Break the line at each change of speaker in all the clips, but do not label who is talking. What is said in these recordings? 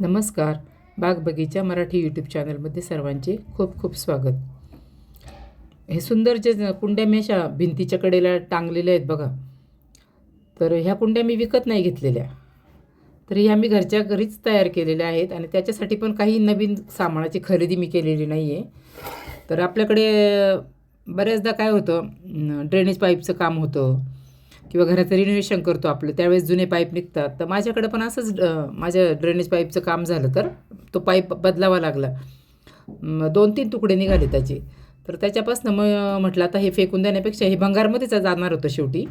नमस्कार. बाग बगीचा मराठी यूट्यूब चॅनलमध्ये सर्वांचे खूप खूप स्वागत. हे सुंदर जे ज- कुंड्या मी अशा भिंतीच्या कडेला टांगलेल्या आहेत बघा. तर ह्या कुंड्या मी विकत नाही घेतलेल्या. तर ह्या मी घरच्या घरीच तयार केलेल्या आहेत आणि त्याच्यासाठी पण काही नवीन सामानाची खरेदी मी केलेली नाही आहे तर आपल्याकडे बऱ्याचदा काय होतं ड्रेनेज पाईपचं काम होतं. किंवा घराचं रिनोव्हेशन करतो आपलं त्यावेळेस जुने पाईप निघतात. तर माझ्याकडं पण असंच माझ्या ड्रेनेज पाईपचं काम झालं तर तो पाईप बदलावा लागला. दोन तीन तुकडे निघाले त्याचे. तर त्याच्यापासून मग म्हटलं आता हे फेकून देण्यापेक्षा हे भंगारमध्येच जाणार होतं शेवटी.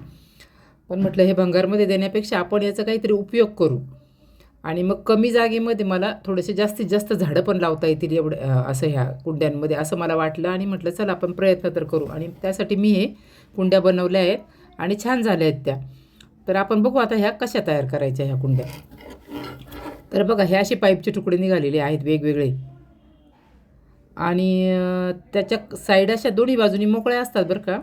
पण म्हटलं हे भंगारमध्ये देण्यापेक्षा आपण याचा काहीतरी उपयोग करू. आणि मग कमी जागेमध्ये मला थोडेसे जास्तीत जास्त झाडं पण लावता येतील एवढं असं ह्या कुंड्यांमध्ये असं मला वाटलं. आणि म्हटलं चला आपण प्रयत्न तर करू. आणि त्यासाठी मी हे कुंड्या बनवल्या आहेत. आणि छान झाल्या आहेत त्या. तर आपण बघू आता ह्या कशा तयार करायच्या ह्या कुंड्या. तर बघा ह्या अशी पाईपचे तुकडे निघालेले आहेत वेगवेगळे. आणि त्याच्या साईड अशा दोन्ही बाजूनी मोकळ्या असतात बरं का.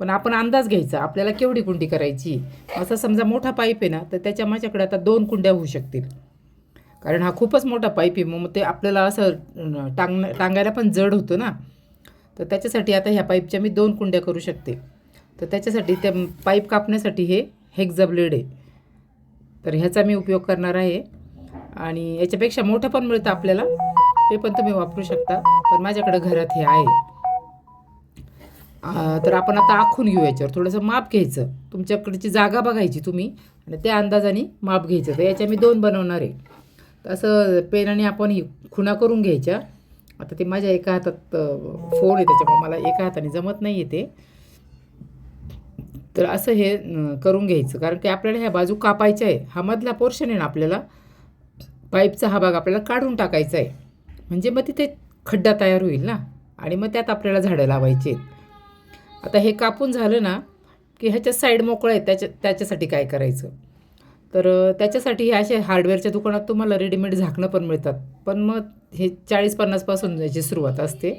पण आपण अंदाज घ्यायचा आपल्याला केवढी कुंडी करायची? असा समजा मोठा पाईप आहे ना तर त्याच्या माझ्याकडे आता दोन कुंड्या होऊ शकतील. कारण हा खूपच मोठा पाईप आहे मग ते आपल्याला असं टांग टांगायला पण जड होतं ना. तर त्याच्यासाठी आता ह्या पाईपच्या मी दोन कुंड्या करू शकते. तर त्याच्यासाठी त्या पाईप कापण्यासाठी हे हेक्झा ब्लेड आहे. तर ह्याचा मी उपयोग करणार आहे. आणि याच्यापेक्षा मोठं पण मिळतं आपल्याला ते पण तुम्ही वापरू शकता. पण माझ्याकडं घरात हे आहे. तर आपण आता आखून घेऊ याच्यावर. थोडंसं माप घ्यायचं. तुमच्याकडची जागा बघायची तुम्ही. आणि त्या अंदाजाने माप घ्यायचं. तर याच्या मी दोन बनवणार आहे. तर असं पेनाने आपण ही खुणा करून घ्यायच्या. आता ते माझ्या एका हातात फोन आहे त्याच्यामुळे मला एका हाताने जमत नाही आहे ते. तर असं हे करून घ्यायचं. कारण की आपल्याला ह्या बाजू कापायच्या आहे हा मधला पोर्शन आहे ना आपल्याला पाईपचा हा भाग आपल्याला काढून टाकायचा आहे. म्हणजे मग तिथे खड्डा तयार होईल ना? आणि मग त्यात आपल्याला झाडं लावायची आहेत. आता हे कापून झालं ना की ह्याच्या साईड मोकळं आहे. त्याच्या त्याच्यासाठी काय करायचं? तर त्याच्यासाठी हे असे हार्डवेअरच्या दुकानात तुम्हाला रेडीमेड झाकणं पण मिळतात. पण मग हे चाळीस पन्नासपासून याची सुरुवात असते.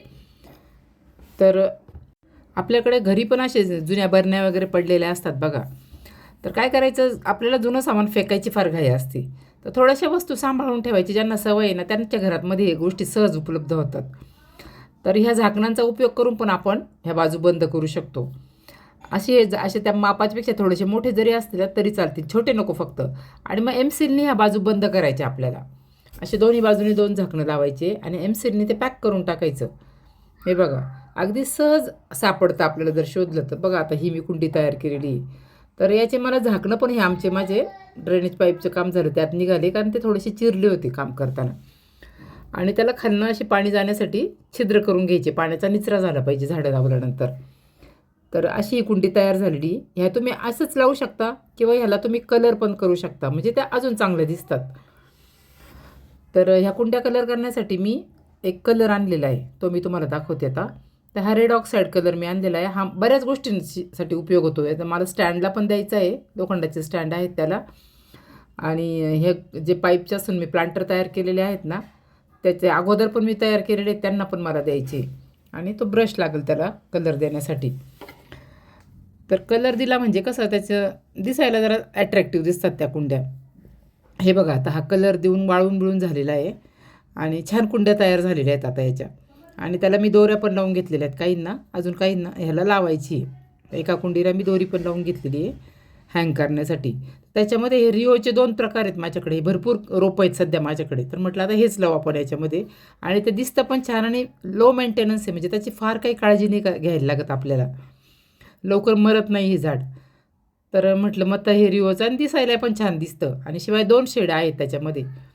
तर आपल्याकडे घरी पण असे जुन्या बरण्या वगैरे पडलेल्या असतात बघा. तर काय करायचं? आपल्याला जुनं सामान फेकायची फार घाई असते. तर थोड्याशा वस्तू सांभाळून ठेवायची. ज्यांना सवय आहे ना त्यांच्या घरातमध्ये हे गोष्टी सहज उपलब्ध होतात. तर ह्या झाकणांचा उपयोग करून पण आपण ह्या बाजू बंद करू शकतो. असे असे त्या मापाच्यापेक्षा थोडेसे मोठे जरी असतील तरी चालतील. छोटे नको फक्त. आणि मग एम सीलनी ह्या बाजू बंद करायच्या आपल्याला. असे दोन्ही बाजूने दोन झाकणं लावायचे आणि एम सीलनी ते पॅक करून टाकायचं. हे बघा. अगदी सहज सापडतं आपल्याला जर शोधलं तर. बघा आता ही मी कुंडी तयार केलेली तर याचे मला झाकणं पण हे आमचे माझे ड्रेनेज पाईपचं काम झालं. त्यात निघाले कारण ते थोडेसे चिरले होते काम करताना. आणि त्याला खालनं असे पाणी जाण्यासाठी छिद्र करून घ्यायचे. पाण्याचा निचरा झाला पाहिजे झाडं लावल्यानंतर. तर अशी ही कुंडी तयार झालेली ह्या तुम्ही असंच लावू शकता किंवा ह्याला तुम्ही कलर पण करू शकता. म्हणजे त्या अजून चांगल्या दिसतात. तर ह्या कुंड्या कलर करण्यासाठी मी एक कलर आणलेला आहे. तो मी तुम्हाला दाखवते आता. तर हा रेड ऑक्साईड कलर मी आणलेला आहे. हा बऱ्याच गोष्टींसाठी उपयोग होतो तर मला स्टँडला पण द्यायचा आहे. लोखंडाचे स्टँड आहेत त्याला. आणि हे जे पाईपचे असून मी प्लांटर तयार केलेले आहेत ना त्याचे अगोदर पण मी तयार केलेले आहेत त्यांना पण मला द्यायचे आणि तो ब्रश लागेल त्याला कलर देण्यासाठी. तर कलर दिला म्हणजे कसं त्याचं दिसायला जरा ॲट्रॅक्टिव्ह दिसतात त्या कुंड्या. हे बघा आता हा कलर देऊन वाळून बिळून झालेला आहे. आणि छान कुंड्या तयार झालेल्या आहेत आता याच्या आणि त्याला मी दोऱ्या पण लावून घेतलेल्या आहेत काहींना अजून काहींना. ह्याला लावायची आहे. एका कुंडीला मी दोरी पण लावून घेतलेली आहे हँग करण्यासाठी. त्याच्यामध्ये हे रिओचे दोन प्रकार आहेत माझ्याकडे. भरपूर रोपं आहेत सध्या माझ्याकडे. तर म्हटलं आता हेच लावू आपण याच्यामध्ये. आणि ते दिसतं पण छान आणि लो मेंटेनन्स आहे. म्हणजे त्याची फार काही काळजी नाही का- घ्यायला लागत आपल्याला. लवकर मरत नाही हे झाड. तर म्हटलं मग हे रिओचं आणि दिसायला पण छान दिसतं. आणि शिवाय दोन शेड आहेत त्याच्यामध्ये.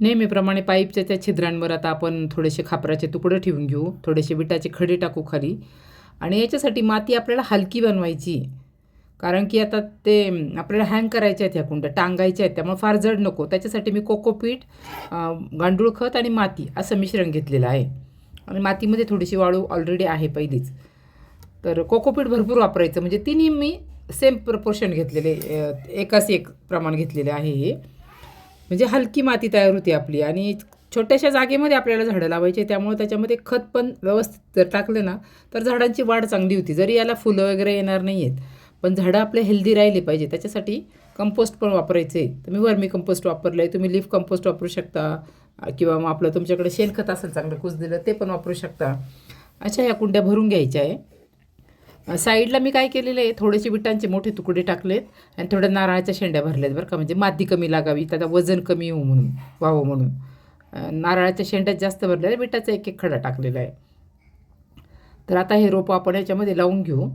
नेहमीप्रमाणे पाईपच्या त्या छिद्रांवर आता आपण थोडेसे खापराचे तुकडे ठेवून घेऊ थोडेसे विटाचे खडे टाकू खाली. आणि याच्यासाठी माती आपल्याला हलकी बनवायची. कारण की आता ते आपल्याला हँग करायच्या आहेत ह्या कुंड्या टांगायच्या आहेत त्यामुळे फार जड नको. त्याच्यासाठी मी कोकोपीट गांडूळ खत आणि माती असं मिश्रण घेतलेलं आहे. आणि मातीमध्ये थोडीशी वाळू ऑलरेडी आहे पहिलीच. तर कोकोपीट भरपूर वापरायचं. म्हणजे तिन्ही मी सेम प्रपोर्शन घेतलेले एकाच एक प्रमाण घेतलेले आहे हे. म्हणजे हलकी माती तयार होती आपली. आणि छोट्याशा जागेमध्ये आपल्याला झाडं लावायचे त्यामुळे त्याच्यामध्ये खत पण व्यवस्थित जर टाकलं ना तर झाडांची वाढ चांगली होती. जरी याला फुलं वगैरे येणार नाही आहेत पण झाडं आपले हेल्दी राहिले पाहिजे. त्याच्यासाठी कंपोस्ट पण वापरायचे. तुम्ही तर मी वर्मी कंपोस्ट वापरलं आहे तुम्ही लिफ कंपोस्ट वापरू शकता किंवा मग आपलं तुमच्याकडे शेणखत असेल चांगलं कुजलेलं ते पण वापरू शकता. अशा ह्या कुंड्या भरून घ्यायच्या आहे. साईडला मी काय केलेलं आहे? थोडेसे विटांचे मोठे तुकडे टाकलेत आणि थोड्या नारळाच्या शेंड्या भरल्यात बरं का. म्हणजे माती कमी लागावी त्याचा वजन कमी होऊ म्हणून व्हावं म्हणून. नारळाच्या शेंड्यात जास्त भरलेल्या विटाचा एक एक खडा टाकलेला आहे. तर आता हे रोपं आपण याच्यामध्ये लावून घेऊ.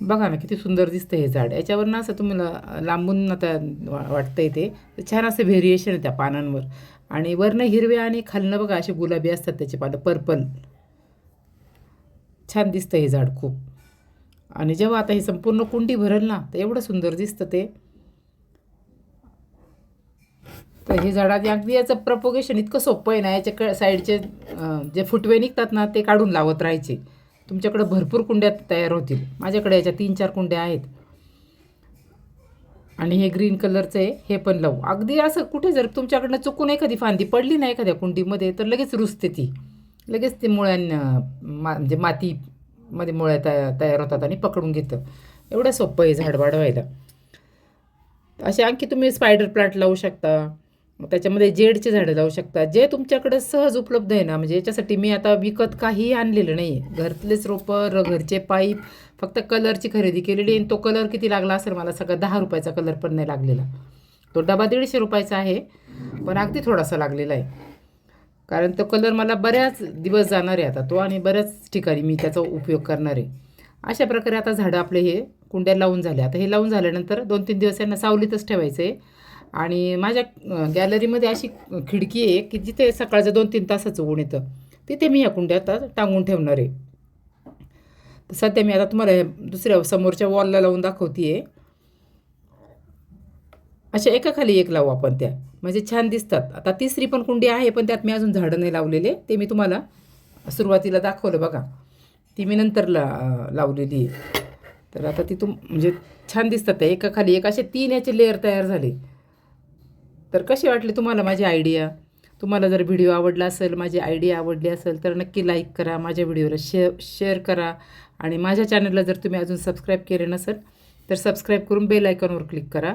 बघा ना किती सुंदर दिसतं हे झाड. याच्यावरनं असं तुम्हाला लांबून आता वा- वाटतंय ते. छान असं व्हेरिएशन आहे त्या पानांवर. आणि वरनं हिरव्या आणि खालनं बघा असे गुलाबी असतात त्याचे पानं पर्पल छान दिसतं हे झाड खूप. आणि जेव्हा आता ही संपूर्ण कुंडी भरल ना तर एवढं सुंदर दिसतं ते. तर हे झाडाचे अगदी याचं प्रपोगेशन इतकं सोपं आहे ना याच्या क साईडचे जे फुटवे निघतात ना ते काढून लावत राहायचे. तुमच्याकडे भरपूर कुंड्या तयार होतील. माझ्याकडे याच्या तीन चार कुंड्या आहेत. आणि हे ग्रीन कलरचं आहे हे पण लावू. अगदी असं कुठे जर तुमच्याकडनं चुकून एखादी फांदी पडली ना एखाद्या कुंडीमध्ये तर लगेच रुजते ती. लगेच ते मुळ्यांना मा म्हणजे मातीमध्ये मुळ्या तया तयार होतात आणि पकडून घेतं. एवढं सोपं आहे झाड वाढवायला असे आणखी तुम्ही स्पायडर प्लांट लावू शकता. त्याच्यामध्ये जेडचे झाडं लावू शकता. जे तुमच्याकडे सहज उपलब्ध आहे ना म्हणजे याच्यासाठी मी आता विकत काहीही आणलेलं नाही आहे. घरातलेच रोपं र घरचे पाईप फक्त कलरची खरेदी केलेली आणि तो कलर किती लागला असेल मला सगळा दहा रुपयाचा कलर पण नाही लागलेला. तो डबा दीडशे रुपयाचा आहे पण अगदी थोडासा लागलेला आहे. कारण तो कलर मला बऱ्याच दिवस जाणार आहे आता. तो आणि बऱ्याच ठिकाणी मी त्याचा उपयोग करणार आहे. अशा प्रकारे आता झाडं आपले हे कुंड्या लावून झाले. आता हे लावून झाल्यानंतर दोन तीन दिवस यांना सावलीतच ठेवायचं आहे आणि माझ्या गॅलरीमध्ये अशी खिडकी आहे की जिथे सकाळचं दोन तीन तासाचं ऊन येतं तिथे मी या कुंड्या आता टांगून ठेवणार आहे. तर सध्या मी आता तुम्हाला हे दुसऱ्या समोरच्या वॉलला लावून दाखवते आहे अशा एकाखाली एक लावू आपण त्या. म्हणजे छान दिसतात. आता तिसरी पण कुंडी आहे पण त्यात मी अजून झाडं नाही लावलेले. ते मी तुम्हाला सुरुवातीला दाखवलं बघा. ती मी नंतर ला लावलेली आहे. तर आता ती तुम म्हणजे छान दिसतात त्या. एकाखाली एक असे तीन याचे लेअर तयार झाले. तर कशी वाटली तुम्हाला माझी आयडिया? तुम्हाला जर व्हिडिओ आवडला असेल माझी आयडिया आवडली असेल तर नक्की लाईक करा माझ्या व्हिडिओला शे शेअर करा. आणि माझ्या चॅनलला जर तुम्ही अजून सबस्क्राईब केले नसेल तर सबस्क्राईब करून बेल आयकॉनवर क्लिक करा.